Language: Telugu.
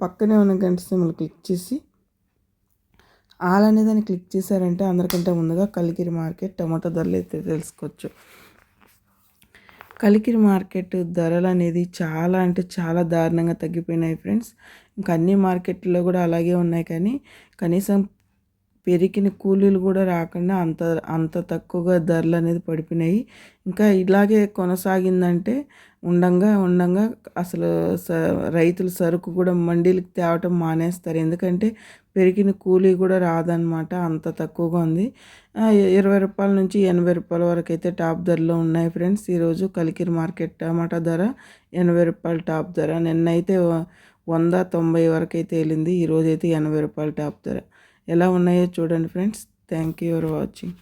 పక్కనే ఉన్న గంట సింబల్ క్లిక్ చేసి ఆల్ అనేదాన్ని క్లిక్ చేశారంటే అందరికంటే ముందుగా కలికిరి మార్కెట్ టమాటో ధరలు అయితే తెలుసుకోవచ్చు. కలికిరి మార్కెట్ ధరలు అనేది చాలా అంటే చాలా దారుణంగా తగ్గిపోయినాయి ఫ్రెండ్స్. ఇంకా అన్ని మార్కెట్లో కూడా అలాగే ఉన్నాయి కానీ కనీసం పెరిగిన కూలీలు కూడా రాకుండా అంత అంత తక్కువగా ధరలు అనేది పడిపోయినాయి. ఇంకా ఇలాగే కొనసాగిందంటే ఉండంగా ఉండంగా అసలు స రైతులు సరుకు కూడా మండీలకు తేవటం మానేస్తారు. ఎందుకంటే పెరిగిన కూలీ కూడా రాదనమాట అంత తక్కువగా ఉంది. ఇరవై రూపాయల నుంచి ఎనభై రూపాయల వరకు అయితే టాప్ ధరలో ఉన్నాయి ఫ్రెండ్స్. ఈరోజు కలికిరి మార్కెట్ టమాటా ధర ఎనభై రూపాయల టాప్ ధర. నిన్నైతే వంద తొంభై వరకు అయితే వెళ్ళింది ఈరోజు అయితే ఎనభై రూపాయల టాప్ ధర. ఎలా ఉన్నాయో చూడండి friends. Thank you for watching.